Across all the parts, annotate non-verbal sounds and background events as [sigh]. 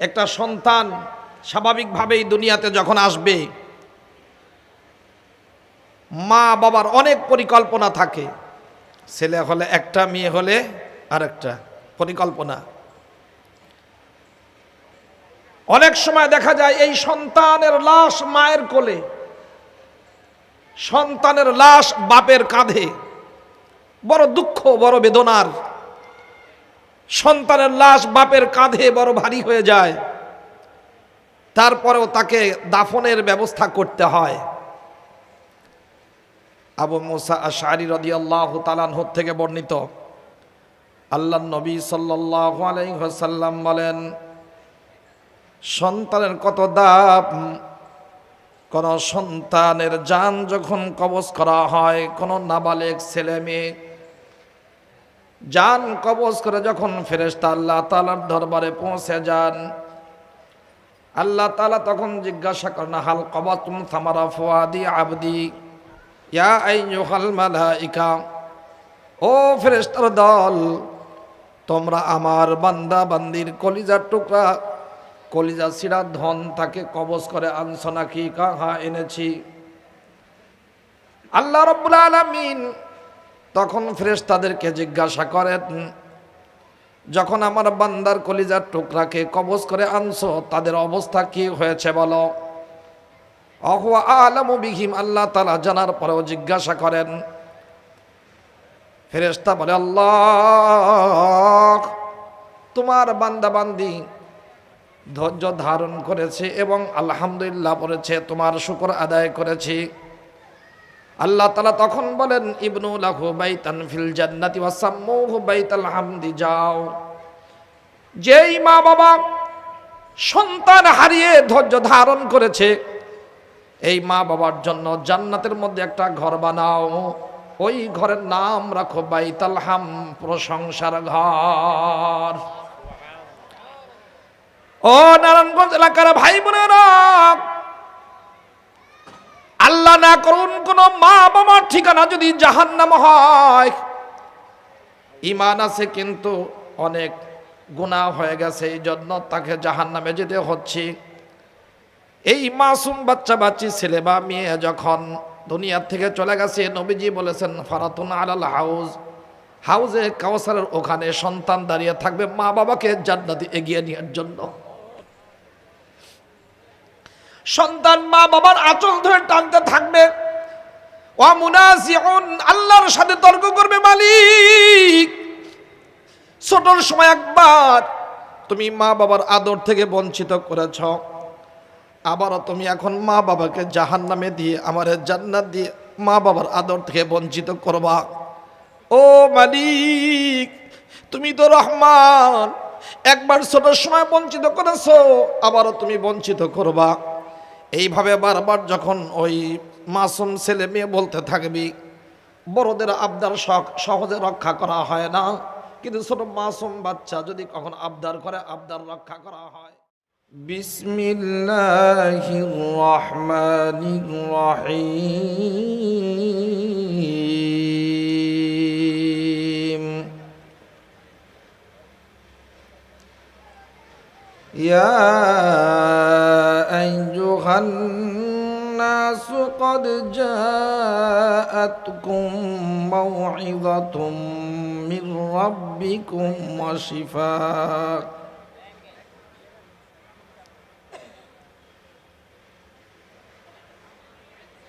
একটা সন্তান স্বাভাবিকভাবেই দুনিয়াতে যখন আসবে, মা বাবার অনেক পরিকল্পনা থাকে। ছেলে হলে একটা, মেয়ে হলে আরেকটা পরিকল্পনা। অনেক সময় দেখা যায় এই সন্তানের লাশ মায়ের কোলে, সন্তানের লাশ বাপের কাঁধে। বড় দুঃখ, বড় বেদনার। সন্তানের লাশ বাপের কাঁধে বড় ভারী হয়ে যায়। তারপরেও তাকে দাফনের ব্যবস্থা করতে হয়। আবু মুসা আশারি রদি আল্লাহ তালানহর থেকে বর্ণিত, আল্লাহ নবী সাল্লাহ আলাইসাল্লাম বলেন, সন্তানের কত দাপ কোন সন্তানের যান যখন কবজ করা হয়, কোন নাবালেক ছেলে মেয়ে যান কবজ করে যখন ফেরেস্তা আল্লাহ তালার দরবারে পৌঁছে যান, আল্লাহ তালা তখন জিজ্ঞাসা করেন, হাল কবাতুম থামারা ফোয়াদি আবদি? ইয়া আইয়ুহাল মালাইকা, ও ফেরেস্তার দল, তোমরা আমার বান্দা বান্দির কলিজার টুকরা কলিজা সিরা ধন তাকে কবজ করে আনছ নাকি? কাহা এনেছি? আল্লাহ রব্বুল আলমিন তখন ফ্রেশ তাদেরকে জিজ্ঞাসা করেন, যখন আমার বান্দার কলিজার টুকরাকে কবজ করে আনছো, তাদের অবস্থা কি হয়েছে বলো? অহুয়া আলম বিহিম আল্লাহ তালা জানার পরেও জিজ্ঞাসা করেন। ফেরেস্তা বলে, আল্লাহ, তোমার বান্দাবান্দি ধৈর্য ধারণ করেছে এবং আলহামদুলিল্লাহ বলেছে, তোমার শুকর আদায় করেছি। আল্লাহ তালা তখন বলেন, ইবনু লাহু বাইতান ফিল জান্নাতি ওয়াসাম্মুহু বাইতাল হামদি যাও। যেই মা বাবা সন্তান হারিয়ে ধৈর্য ধারণ করেছে, এই মা বাবার জন্য জান্নাতের মধ্যে একটা ঘর বানাও। ওই ঘরের নাম রাখো বাইতাল হাম, প্রশংসার ঘর। ও নারায়ণগঞ্জ এলাকার ভাই বোনেরা আল্লাহ না করুন কোন মা বাবার ঠিকানা যদি জাহান্নাম হয়। ইমান আছে কিন্তু অনেক গুণা হয়ে গেছে এই জন্য তাকে জাহান্নামে যেতে হচ্ছে। এই মাসুম বাচ্চা বাচ্চি ছেলে বা মেয়ে যখন দুনিয়ার থেকে চলে গেছে, নবীজি বলেছেন, ফারাতুন আলাল হাউজ। হাউজে কাউসারের ওখানে সন্তান দাঁড়িয়ে থাকবে মা বাবাকে জান্নাতি এগিয়ে নেওয়ার জন্য। সন্তান মা বাবার আঁচল ধরে টানতে থাকবে। আল্লাহর সাথে তর্ক করবে মালিক। ছোটর সময় একবার তুমি মা বাবার আদর থেকে বঞ্চিত করেছ। আবারও তুমি এখন মা বাবাকে জাহান নামে দিয়ে, আমার জান্নাত দিয়ে মা বাবার আদর থেকে বঞ্চিত করবা। ও মালিক, তুমি তো রহমান, একবার ছোট সময় বঞ্চিত করেছ, আবারও তুমি বঞ্চিত করবা। এইভাবে বারবার যখন ওই মাসুম ছেলে মেয়ে বলতে থাকবি, বড়দের আবদার শখ, সহজে রক্ষা করা হয় না। কিন্তু ছোট মাসুম বাচ্চা যদি কখন আবদার করে, আবদার রক্ষা করা হয়। বিসমিল্লাহির রহমানির রহিম। أيها الناس قد جاءتكم موعظة من ربكم وشفاء.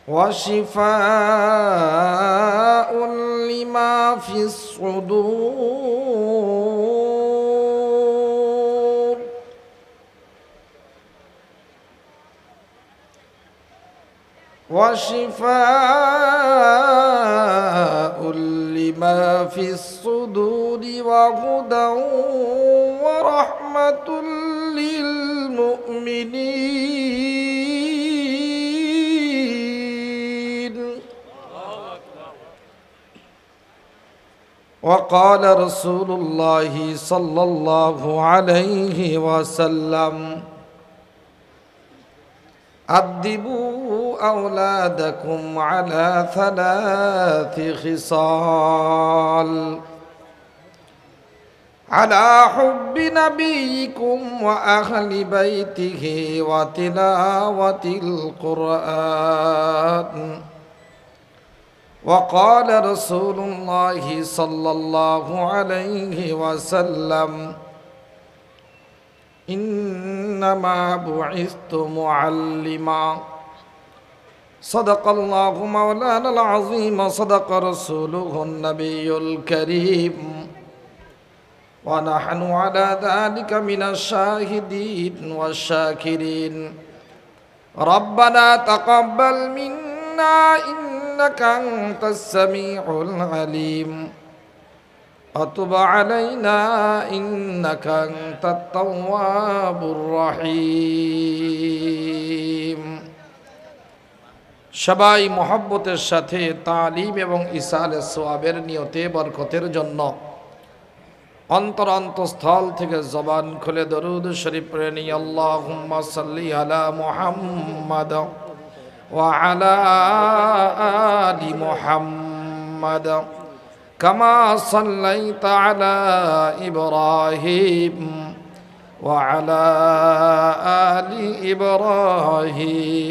وشفاء لما في الصدور. وشفاء لما في الصدور وهدى ورحمة للمؤمنين وقال رسول الله صلى الله عليه وسلم أدبوا أولادكم على ثلاث خصال. على حب نبيكم وأهل بيته وتلاوة القرآن. وقال رسول الله صلى الله عليه وسلم إنما بعثت معلما. صدق الله مولانا العظيم صدق رسوله النبي الكريم. ونحن على ذلك من الشاهدين والشاكرين. ربنا تقبل منا إنك أنت السميع العليم. وتب علينا إنك أنت التواب الرحيم. সবাই মহব্বতের সাথে তালিম এবং ইসালে সোয়াবের নিয়তে বরকতের জন্য অন্তর অন্তঃস্থল থেকে জবান খুলে দরুদ শরীফ পড়ে নি আল্লাহুম্মা সাল্লি আলা মুহাম্মাদ ওয়া আলা আলি মুহাম্মাদ কামা সাল্লাইতা আলা ইব্রাহিম وعلى آل إبراهيم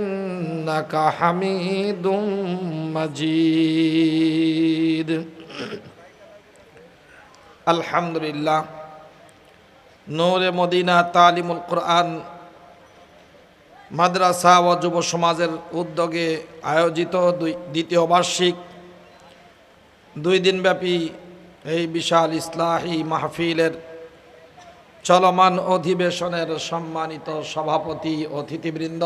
ইন্নাকা হামিদুম মাজিদ। আলহামদুলিল্লাহ, নূরে মদিনা তালিমুল কোরআন মাদ্রাসা ও যুব সমাজের উদ্যোগে আয়োজিত দুই, দ্বিতীয় বার্ষিক দুই দিনব্যাপী এই বিশাল ইসলাহী মাহফিলের চলমান অধিবেশনের সম্মানিত সভাপতি অতিথিবৃন্দ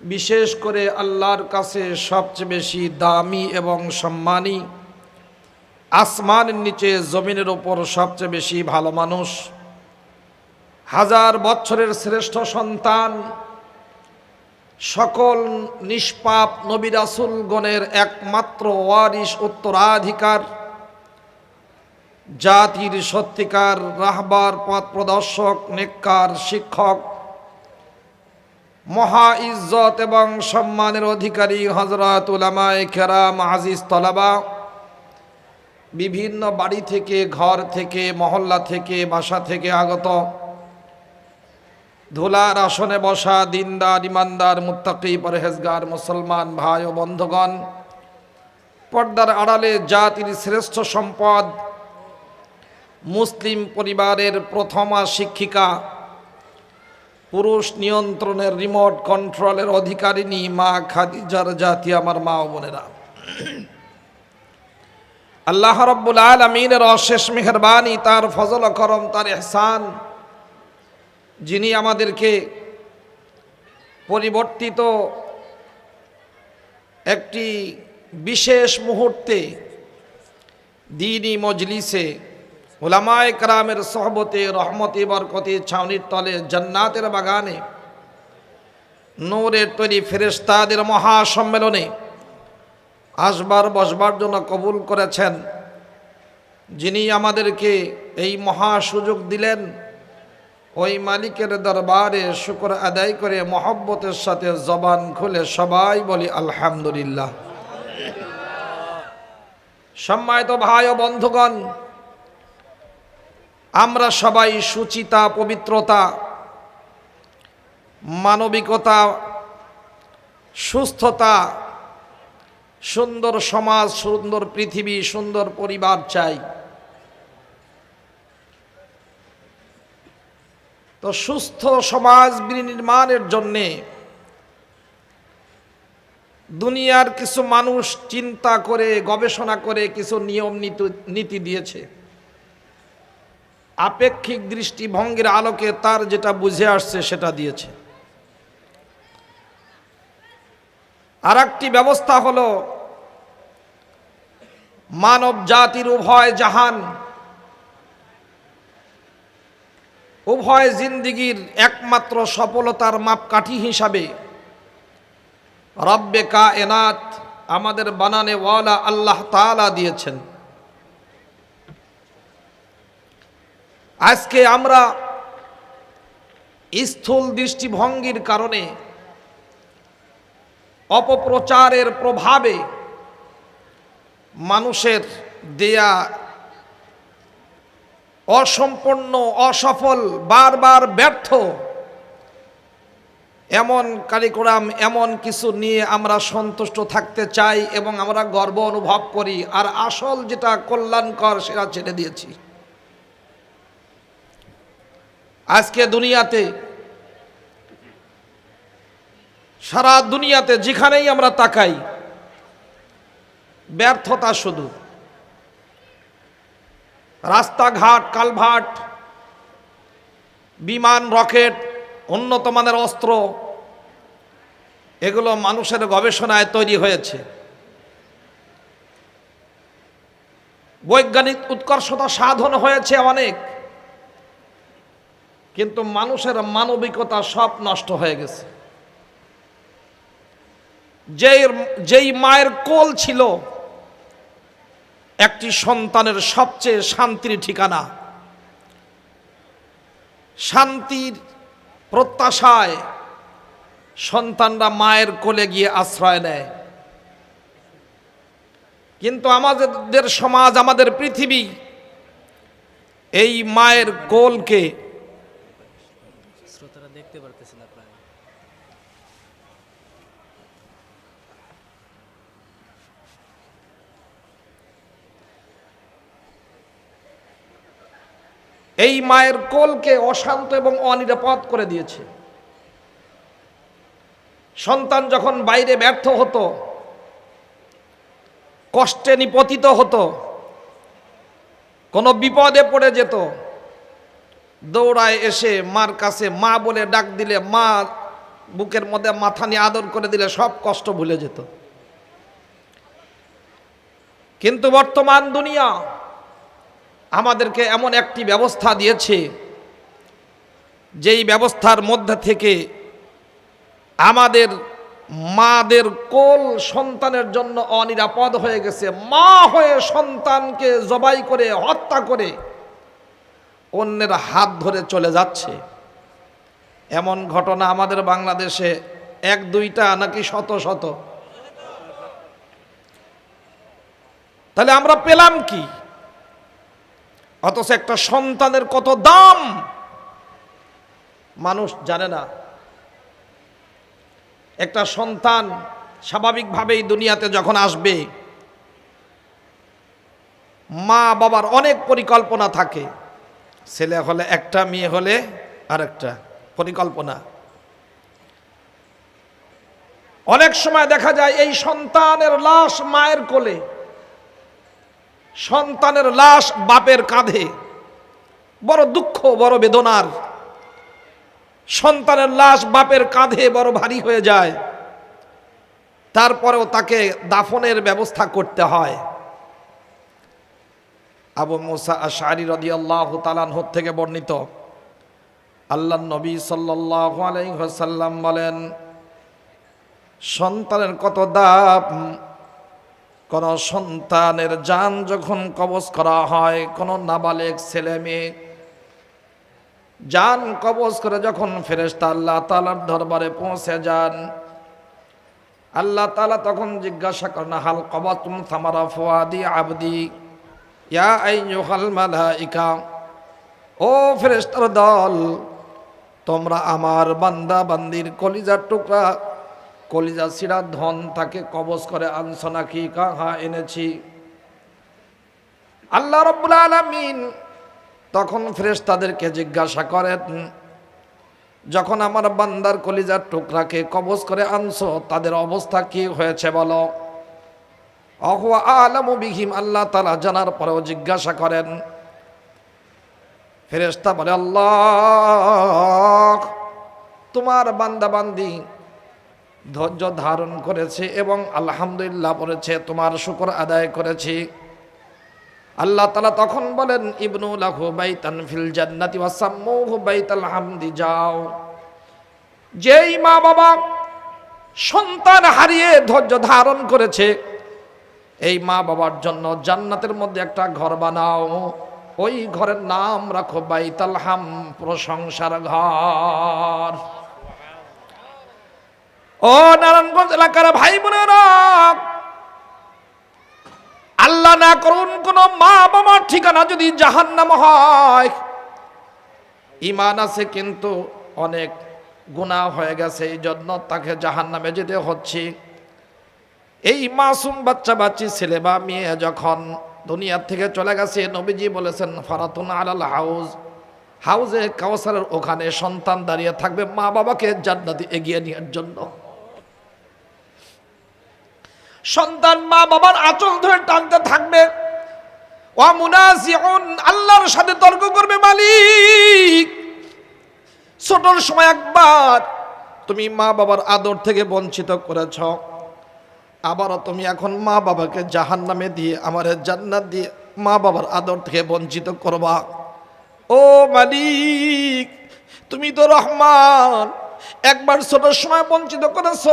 বিশেষ করে আল্লাহর কাছে সবচেয়ে বেশি দামি এবং সম্মানী, আসমানের নিচে জমিনের ওপর সবচেয়ে বেশি ভালো মানুষ, হাজার বছরের শ্রেষ্ঠ সন্তান, সকল নিষ্পাপ নবিরাসুল গণের একমাত্র ওয়ারিস উত্তরাধিকার, জাতির সত্যিকার রাহবার, পথ প্রদর্শক, নেককার, শিক্ষক মহা ইজ্জত এবং সম্মানের অধিকারী হজরত উলামায় খেরাম আজিজ তলাবা। বিভিন্ন বাড়ি থেকে, ঘর থেকে, মহল্লা থেকে, বাসা থেকে আগত। ধুলার আসনে বসা দিনদার, ইমানদার, মুত্তাকি, পরহেজগার, মুসলমান ভাই ও বন্ধুগণ, পর্দার আড়ালে জাতির শ্রেষ্ঠ সম্পদ, মুসলিম পরিবারের প্রথমা শিক্ষিকা পুরুষ নিয়ন্ত্রণের রিমোট কন্ট্রোলের অধিকারিণী মা খাদিজার জাতি আমার মা ও বোনেরা। আল্লাহ রব্বুল আলমিনের অশেষ মেহরবানি, তার ফজল করম, তার এহসান যিনি আমাদেরকে পরিবর্তিত একটি বিশেষ মুহূর্তে দিনই মজলিসে ওলামায় কারামের সহবতে, রহমতি, বরকতি ছাউনির তলে, জান্নাতের বাগানে, নূরের তৈরি ফেরেস্তাদের মহাসম্মেলনে আসবার, বসবার জন্য কবুল করেছেন। যিনি আমাদেরকে এই মহা সুযোগ দিলেন, ওই মালিকের দরবারে শুকর আদায় করে মহব্বতের সাথে জবান খুলে সবাই বলি আলহামদুলিল্লাহ। সম্মানিত ভাই ও বন্ধুগণ আমরা সবাই সুচিতা, পবিত্রতা, মানবিকতা, সুস্থতা, সুন্দর সমাজ, সুন্দর পৃথিবী, সুন্দর পরিবার চাই। তো সুস্থ সমাজ বিনির্মাণের জন্যে দুনিয়ার কিছু মানুষ চিন্তা করে, গবেষণা করে কিছু নিয়ম নীতি দিয়েছে। আপেক্ষিক দৃষ্টিভঙ্গির আলোকে তার যেটা বুঝে আসছে সেটা দিয়েছে। আর একটি ব্যবস্থা হলো, মানব জাতির উভয় জাহান, উভয় জিন্দিগির একমাত্র সফলতার মাপকাঠি হিসাবে রব্বে কা এনাত আমাদের বানানে ওয়ালা আল্লাহ তাআলা দিয়েছেন। আজকে আমরা স্থূল দৃষ্টিভঙ্গির কারণে অপপ্রচারের প্রভাবে মানুষের দেয়া অসম্পূর্ণ, অসফল, বারবার ব্যর্থ এমন কারিকুলাম, এমন কিছু নিয়ে আমরা সন্তুষ্ট থাকতে চাই এবং আমরা গর্ব অনুভব করি। আর আসল যেটা কল্যাণকর সেটা ছেড়ে দিয়েছি। আজকে দুনিয়াতে, সারা দুনিয়াতে যেখানেই আমরা তাকাই, ব্যর্থতা শুধু। রাস্তাঘাট কালভাট বিমান, রকেট, উন্নত মানের অস্ত্র, এগুলো মানুষের গবেষণায় তৈরি হয়েছে। বৈজ্ঞানিক উৎকর্ষতা সাধন হয়েছে অনেক। কিন্তু মানুষের মানবিকতা সব নষ্ট হয়ে গেছে। যেই যেই মায়ের কোল ছিল, একটি সন্তানের সবচেয়ে শান্তির ঠিকানা। শান্তির প্রত্যাশায় সন্তানরা মায়ের কোলে গিয়ে আশ্রয় নেয়। কিন্তু আমাদের সমাজ, আমাদের পৃথিবী এই মায়ের কোলকে এই মায়ের কোলকে অশান্ত এবং অনিরাপদ করে দিয়েছে। সন্তান যখন বাইরে ব্যর্থ হতো, কষ্টে নিপতিত হতো, কোনো বিপদে পড়ে যেত, দৌড়ায় এসে মার কাছে মা বলে ডাক দিলে, মা বুকের মধ্যে মাথা নিয়ে আদর করে দিলে সব কষ্ট ভুলে যেত। কিন্তু বর্তমান দুনিয়া আমাদেরকে এমন একটি ব্যবস্থা দিয়েছে, যেই ব্যবস্থার মধ্যে থেকে আমাদের মাদের কোল সন্তানের জন্য অনিরাপদ হয়ে গেছে। মা হয়ে সন্তানকে জবাই করে, হত্যা করে অন্যের হাত ধরে চলে যাচ্ছে। এমন ঘটনা আমাদের বাংলাদেশে এক দুইটা নাকি শত শত। তাহলে আমরা পেলাম কি? অথচ একটা সন্তানের কত দাম? মানুষ জানে না। একটা সন্তান স্বাভাবিকভাবেই দুনিয়াতে যখন আসবে, মা বাবার অনেক পরিকল্পনা থাকে। ছেলে হলে একটা, মেয়ে হলে আরেকটা পরিকল্পনা। অনেক সময় দেখা যায় এই সন্তানের লাশ মায়ের কোলে। সন্তানের লাশ বাপের কাঁধে। বড় দুঃখ, বড় বেদনার। সন্তানের লাশ বাপের কাঁধে বড় ভারী হয়ে যায়। তারপরেও তাকে দাফনের ব্যবস্থা করতে হয়। আবু মুসা আশারি রদি আল্লাহ তালানহ থেকে বর্ণিত। আল্লাহ নবী সাল্লাহ আলাইসাল্লাম বলেন, সন্তানের কত দাম? কোন সন্তানের যান যখন কবজ করা হয়, কোন নাবালেক ছেলে মেয়ে যান কবজ করে যখন ফেরেস্তা আল্লাহ তালার দরবারে পৌঁছে যান, আল্লাহ তালা তখন জিজ্ঞাসা করেন, হাল কবাতুম থামারা ফোয়াদি আবদি? ইয়া আইয়ুহাল মালাইকা। ও ফেরেস্তার দল, তোমরা আমার বান্দা বান্দির কলিজার টুকরা কলিজা সিরা ধন তাকে কবজ করে আনছ নাকি কাহা এনেছি। আল্লাহ রব্বুল আলমিন তখন ফ্রেশ তাদেরকে জিজ্ঞাসা করেন, যখন আমার বান্দার কলিজার টুকরাকে কবজ করে আনছো, তাদের অবস্থা কি হয়েছে বলো? আলম বিহিম, আল্লাহ তালা জানার পরেও জিজ্ঞাসা করেন। ফেরেশতা বলে, আল্লাহ, তোমার বান্দা বান্দি ধৈর্য ধারণ করেছে এবং আলহামদুলিল্লাহ বলেছে, তোমার শুকর আদায় করেছি। আল্লাহ তালা তখন বলেন, ইবনু লাহু বাইতান ফিল জান্নাতি ওয়াসাম্মুহু বাইতাল হামদি যাও। যেই মা বাবা সন্তান হারিয়ে ধৈর্য ধারণ করেছে, এই মা বাবার জন্য জান্নাতের মধ্যে একটা ঘর বানাও। ওই ঘরের নাম রাখো বাইতাল হাম প্রশংসার ঘর। ও নারায়ণগঞ্জ এলাকার ভাই বোনেরা, আল্লাহ না করুন কোন মা বাবার ঠিকানা যদি জাহান্নাম হয়। ইমান আছে কিন্তু অনেক গুনাহ হয়ে গেছে এই জন্য তাকে জাহান্নামে যেতে হচ্ছে। এই মাসুম বাচ্চা বাচ্চি ছেলে বা মেয়ে যখন দুনিয়ার থেকে চলে গেছে, নবীজি বলেছেন, ফারাতুন আলাল হাউজ। হাউজে কাউসারের ওখানে সন্তান দাঁড়িয়ে থাকবে মা বাবাকে জান্নাতে এগিয়ে নেওয়ার জন্য। সন্তান মা বাবার আচল ধরে টানতে থাকবে। ওয়ামুনাসিউন আল্লাহর সাথে তর্ক করবে মালিক। ছোটর সময় একবার তুমি মা বাবার আদর থেকে বঞ্চিত করেছ। আবারও তুমি এখন মা বাবাকে জাহান নামে দিয়ে, আমার জান্নাত দিয়ে মা বাবার আদর থেকে বঞ্চিত করবা। ও মালিক, তুমি তো রহমান। একবার ছোট সময় বঞ্চিত করেছ,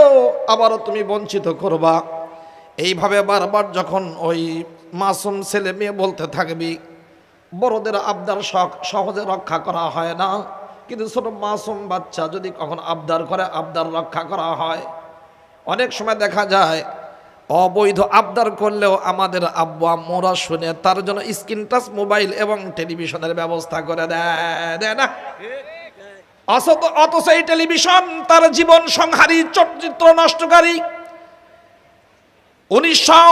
আবারও তুমি বঞ্চিত করবা। এইভাবে বারবার যখন ওই মাসুম ছেলে মেয়ে বলতে থাকবি, বড়দের আবদার শখ, সহজে রক্ষা করা হয় না। কিন্তু ছোট মাসুম বাচ্চা যদি কখন আবদার করে, আবদার রক্ষা করা হয়। অনেক সময় দেখা যায়, অবৈধ আবদার করলেও আমাদের আব্বু আম্মুরা শুনে তার জন্য স্ক্রিন টাচ, মোবাইল এবং টেলিভিশনের ব্যবস্থা করে দেয়। না? অথচ এই টেলিভিশন তার জীবন সংহারী, চলচ্চিত্র নষ্টকারী। উনিশশো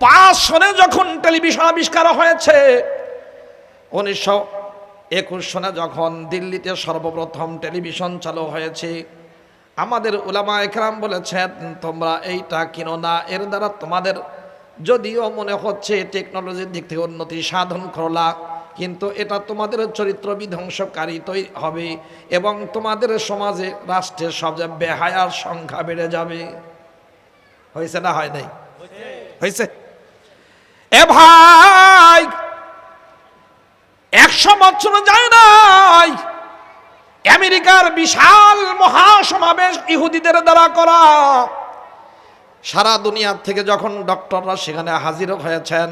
পাঁচ সনে যখন টেলিভিশন আবিষ্কার হয়েছে, উনিশশো একুশ সনে যখন দিল্লিতে সর্বপ্রথম টেলিভিশন চালু হয়েছে, আমাদের উলামা একরাম বলেছেন, তোমরা এইটা কিনো না, এর দ্বারা তোমাদের যদিও মনে হচ্ছে টেকনোলজির দিক থেকে উন্নতি সাধন করলা, কিন্তু এটা তোমাদের চরিত্র বিধ্বংসকারী তৈরি হবে এবং তোমাদের সমাজে, রাষ্ট্রের সবচেয়ে বেহায়ার সংখ্যা বেড়ে যাবে। হয়েছে না হয় নাই? হয়েছে। এ ভাই, একশো বছর যায় নাই, আমেরিকার বিশাল মহাসমাবেশ ইহুদিদের দ্বারা করা। সারা দুনিয়ার থেকে যখন ডক্টররা সেখানে হাজির হয়েছেন,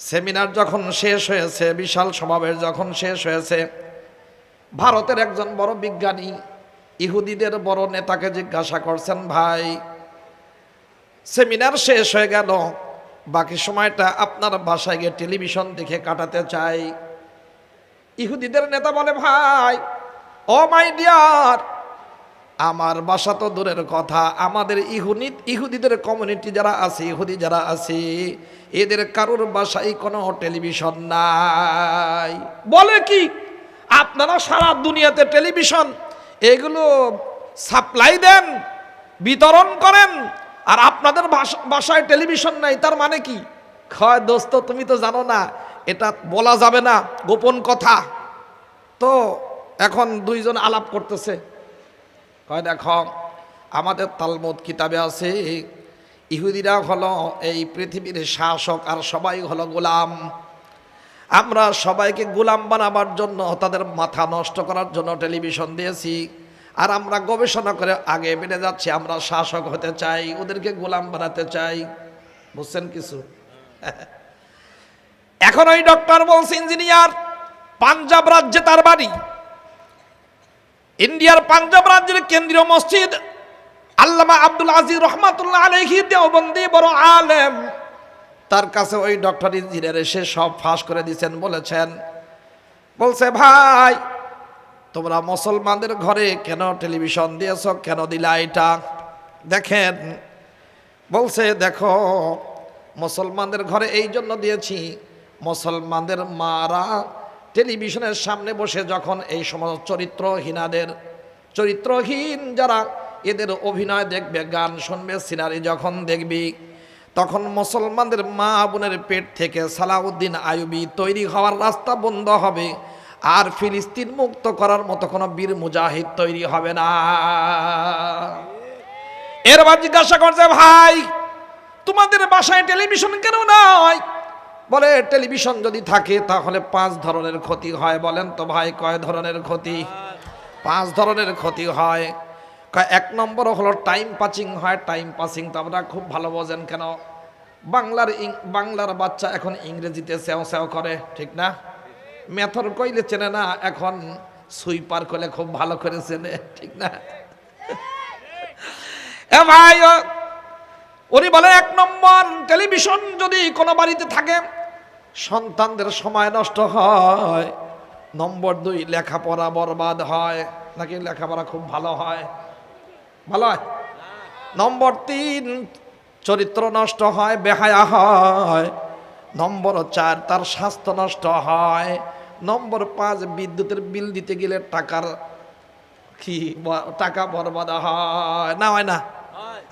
সেমিনার যখন শেষ হয়েছে, বিশাল সমাবেশ যখন শেষ হয়েছে, ভারতের একজন বড় বিজ্ঞানী ইহুদিদের বড় নেতাকে জিজ্ঞাসা করছেন, ভাই সেমিনার শেষ হয়ে গেল। বাকি সময়টা আপনার বাসায় গিয়ে টেলিভিশন দেখে কাটাতে চাই। ইহুদিদের নেতা বলে, ভাই, ও মাই ডিয়ার, আমার বাসা তো দূরের কথা। আমাদের ইহুনি, ইহুদিদের কমিউনিটি যারা আছে, ইহুদি যারা আছে, এদের কারোর বাসায় কোনো টেলিভিশন নাই। বলে কি, আপনারা সারা দুনিয়াতে টেলিভিশন, এগুলো সাপ্লাই দেন, বিতরণ করেন আর আপনাদের বাসা- বাসায় টেলিভিশন নাই, তার মানে কি? খয় দোস্ত, তুমি তো জানো না, এটা বলা যাবে না, গোপন কথা। তো এখন দুইজন আলাপ করতেছে। কয়, দেখো, আমাদের তালমুদ কিতাবে আছে, ইহুদিরা হলো এই পৃথিবীর শাসক আর সবাই হলো গোলাম। আমরা সবাইকে গোলাম বানাবার জন্য তাদের মাথা নষ্ট করার জন্য টেলিভিশন দিয়েছি। আর আমরা গবেষণা করে আগে বেড়ে যাচ্ছি, আমরা শাসক হতে চাই, ওদেরকে গোলাম বানাতে চাই। বুঝছেন কিছু? [laughs] এখন ওই ডক্টর বলছে, ইঞ্জিনিয়ার, পাঞ্জাব রাজ্যে তার বাড়ি। ইন্ডিয়ার পাঞ্জাব রাজ্যের কেন্দ্রীয় মসজিদ আল্লামা আব্দুল আজিজ রহমাতুল্লাহ আলহি দেওবন্দি বড় আলেম। তার কাছে ওই ডক্টর ইঞ্জিনিয়ার এসে সব ফাঁস করে দিয়েছেন, বলেছেন, বলছে, ভাই তোমরা মুসলমানদের ঘরে কেন টেলিভিশন দিয়েছ? কেন দিলা এটা? দেখেন, বলছে, দেখো, মুসলমানদের ঘরে এই জন্য দিয়েছি। মুসলমানদের মারা টেলিভিশনের সামনে বসে যখন এই সমস্ত চরিত্রহীনাদের, চরিত্রহীন যারা, এদের অভিনয় দেখবে, গান শুনবে, সিনারি যখন দেখবি, তখন মুসলমানদের মা বোনের পেট থেকে সালাউদ্দিন আয়ুবি তৈরি হওয়ার রাস্তা বন্ধ হবে। আর ফিলিস্তিন মুক্ত করার মতো কোনো বীর মুজাহিদ তৈরি হবে না। এরবার জিজ্ঞাসা করছে, ভাই, তোমাদের বাসায় টেলিভিশন কেন নাই? বলে, টেলিভিশন যদি থাকে তাহলে পাঁচ ধরনের ক্ষতি হয়। বলেন তো ভাই, কয় ধরনের ক্ষতি? পাঁচ ধরনের ক্ষতি হয়। এক নম্বর হলো টাইম পাসিং হয়। টাইম পাসিং তো আপনারা খুব ভালো বোঝেন কেন? বাংলার বাংলার বাচ্চা এখন ইংরেজিতে সেও সেও করে, ঠিক না? মেথর কইলে চেনে না, এখন সুইপার করলে খুব ভালো করে চেনে, ঠিক না? এ ভাই উনি বলে, এক নম্বর টেলিভিশন যদি কোনো বাড়িতে থাকে, সন্তানদের সময় নষ্ট হয়, নম্বর দুই, লেখাপড়া বরবাদ হয়, নাকি লেখাপড়া খুব ভালো হয়? ভালো হয়? নম্বর তিন, চরিত্র নষ্ট হয়, বেহায়া হয় নম্বর চার, তার স্বাস্থ্য নষ্ট হয়। নম্বর পাঁচ, বিদ্যুতের বিল দিতে গেলে টাকার কি টাকা বরবাদ হয়। না হয় না?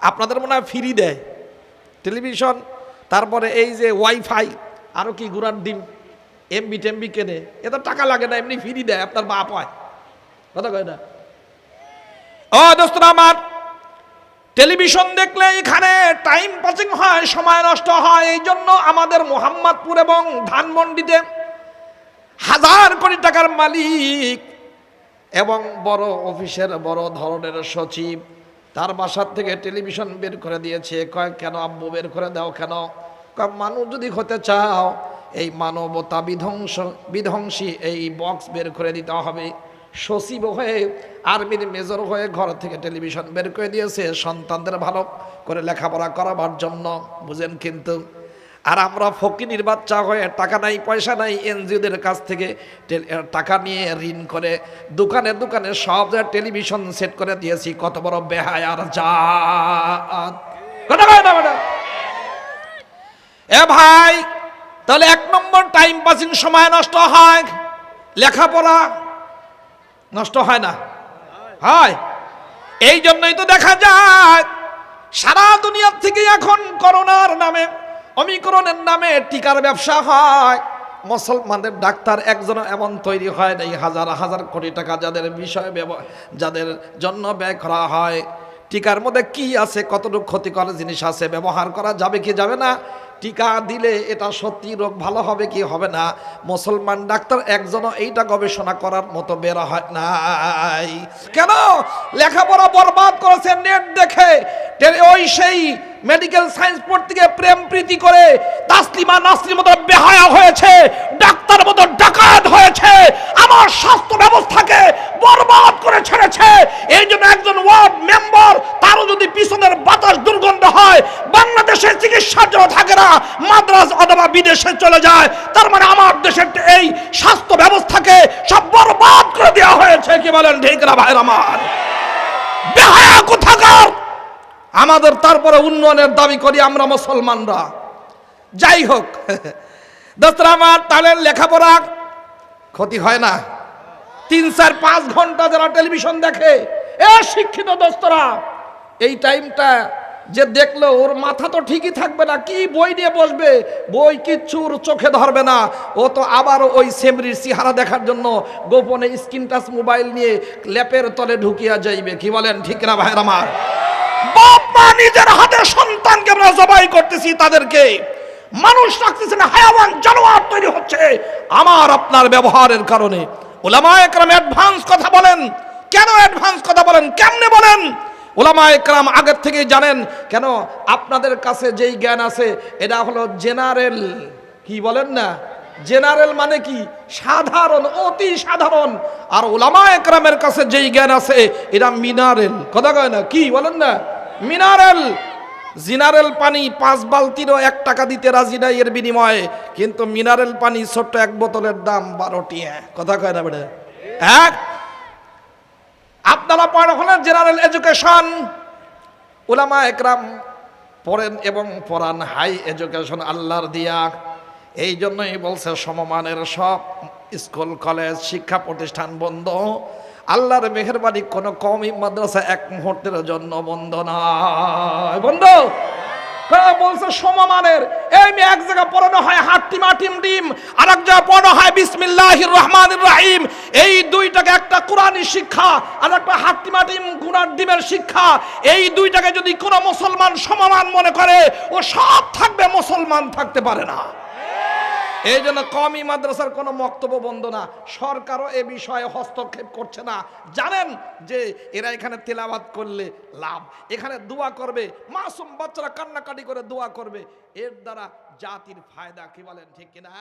আপনাদের মনে হয় ফ্রি দেয়। টেলিভিশন তারপরে এই যে ওয়াইফাই আরও কি গুড়ার ডিম এমবি টেমবি কেনে এত টাকা লাগে না, এমনি ফ্রি দেয়, আপনার বাপ হয়। কথা কয় না? ও দোস্তরা আমার টেলিভিশন দেখলে এখানে টাইম পাসিং হয়, সময় নষ্ট হয় এই জন্য আমাদের মোহাম্মদপুর এবং ধানমন্ডিতে হাজার কোটি টাকার মালিক এবং বড় অফিসের বড় ধরনের সচিব, তার বাসার থেকে টেলিভিশন বের করে দিয়েছে। কয়, কেন আব্বু বের করে দাও কেন? কয়, মানুষ যদি হতে চাও, এই মানবতা বিধ্বংস, বিধ্বংসী এই বক্স বের করে দিতে হবে। সচিব হয়ে, আর্মির মেজর হয়ে ঘর থেকে টেলিভিশন বের করে দিয়েছে। সন্তানদের ভালো করে লেখাপড়া করাবার জন্য, বুঝেন কিন্তু। আর আমরা ফকিনির বাচ্চা হয়ে টাকা নাই, পয়সা নাই, এনজিওদের কাছ থেকে টাকা নিয়ে ঋণ করে দোকানে দোকানে সব জায়গায় টেলিভিশন সেট করে দিয়েছি। কত বড় বেহায় আর যা এ ভাই, তাহলে এক নম্বর টাইম পাসিং সময় নষ্ট হয়। লেখাপড়া নষ্ট হয় না। হয়। এই জন্যই তো দেখা যায়, সারা দুনিয়ার থেকে এখন করোনার নামে অমিক্রণের নামে টিকার ব্যবসা হয়। মুসলমানদের ডাক্তার একজন এমন তৈরি হয় নাই, হাজার হাজার কোটি টাকা যাদের বিষয়ে যাদের জন্য ব্যয় করা হয়। টিকার মধ্যে কি আছে, কতটুকু ক্ষতিকর জিনিস আছে, ব্যবহার করা যাবে কি যাবে না? টিকা দিলে এটা সত্যি রোগ ভালো হবে কি হবে না? মুসলমান ডাক্তার একজনও এইটা গবেষণা করার মতো বের হয় নাই। কেন? লেখাপড়া বরবাদ করেছে নেট দেখে। ওই সেই মেডিকেল সায়েন্স পড়তে প্রেম প্রীতি করে তাসলিমা নাসরির মতো বেহায়া হয়েছে, ডাক্তার মতো ডাকাত হয়েছে, আমার স্বাস্থ্য ব্যবস্থাকে বরবাদ করে ছেড়েছে। এই জন্য একজন ওয়ার্ড মেম্বার, তারও যদি পিছনের বাতাস বাংলাদেশের চিকিৎসার থাকে না, মাদ্রাজ অথবা বিদেশে চলে যায়। তার মানে আমার দেশের এই স্বাস্থ্য ব্যবস্থাকে সব বরবাদ করে দেওয়া হয়েছে, কি বলেন ঠিক না ভাইর আমার? কোথাকার? আমাদের তারপরে উন্নয়নের দাবি করি আমরা মুসলমানরা। যাই হোক দোস্তরা আমার তাহলে লেখাপড়া ক্ষতি হয় না। তিন, চার, পাঁচ ঘণ্টা যারা টেলিভিশন দেখে, এ শিক্ষিত দোস্তরা, এই টাইমটা যে দেখল ওর মাথা তো ঠিকই থাকবে না, কি বই নিয়ে বসবে? বই কিচ্ছুর চোখে ধরবে না। ও তো আবার ওই সেমরির চেহারা দেখার জন্য গোপনে স্ক্রিন টাচ মোবাইল নিয়ে ল্যাপের তলে ঢুকিয়া যাইবে। কি বলেন, ঠিক না ভাইয়ের আমার? বাপ নিজের হাতে সন্তানকে আমরা জবাই করতেছি তাদেরকে। মানুষ রাখতেছে না হায়াওয়ান জানোয়ার তৈরি হচ্ছে। আমার আপনার ব্যবহারের কারণে। ওলামা একরাম অ্যাডভান্স কথা বলেন। কেন অ্যাডভান্স কথা বলেন? কেমনে বলেন? ওলামা একরাম আগের থেকেই জানেন, কেন আপনাদের কাছে যেই জ্ঞান আছে, এটা হলো জেনারেল, কি বলেন না? জেনারেল মানে কি? সাধারণ, অতি সাধারণ। আর ওলামা একরামের কাছে যেই জ্ঞান আছে, এটা মিনারেল। কথা কয় না? কি বলেন না? মিনারেল। জিনারেল পানি পাঁচ বালতিরও এক টাকা দিতে রাজি নাই এর বিনিময়ে, কিন্তু মিনারেল পানি ছোট্ট এক বোতলের দাম বারোটি কথা কয় না বেড়ে এক আপনারা পড়া হলেন জেনারেল এডুকেশন। উলামা একরাম পড়েন এবং পড়ান হাই এডুকেশন আল্লাহর দিয়া। এই জন্যই বলছে সমমানের সব স্কুল, কলেজ, শিক্ষা প্রতিষ্ঠান বন্ধ। আল্লাহর মেহরবানি কোনো কমই মাদ্রাসা এক মুহূর্তের জন্য বন্ধ নয়। বন্ধ? হ্যাঁ, বলছে সমমানের। এই মেয়ে এক জায়গায় পড়ানো হয় হাট্টিমা টিম ডিম আর এক জায়গায় পড়ানো হয় বিসমিল্লাহির রহমান রাহিম। এই দুইটাকে একটা কোরআনী শিক্ষা আর একটা হাট্টিমা টিম গুনার ডিমের শিক্ষা। এই দুইটাকে যদি কোনো মুসলমান সমমান মনে করে ও সব থাকবে মুসলমান থাকতে পারে না। এই জন্য কমই মাদ্রাসার কোনো বক্তব্য বন্ধ না। সরকারও এ বিষয়ে হস্তক্ষেপ করছে না। জানেন যে এরা এখানে তেলাবাদ করলে লাভ। এখানে দোয়া করবে। মাসুম বাচ্চারা কান্নাকাটি করে দোয়া করবে। এর দ্বারা জাতির ফায়দা কি বলেন, ঠিক কিনা?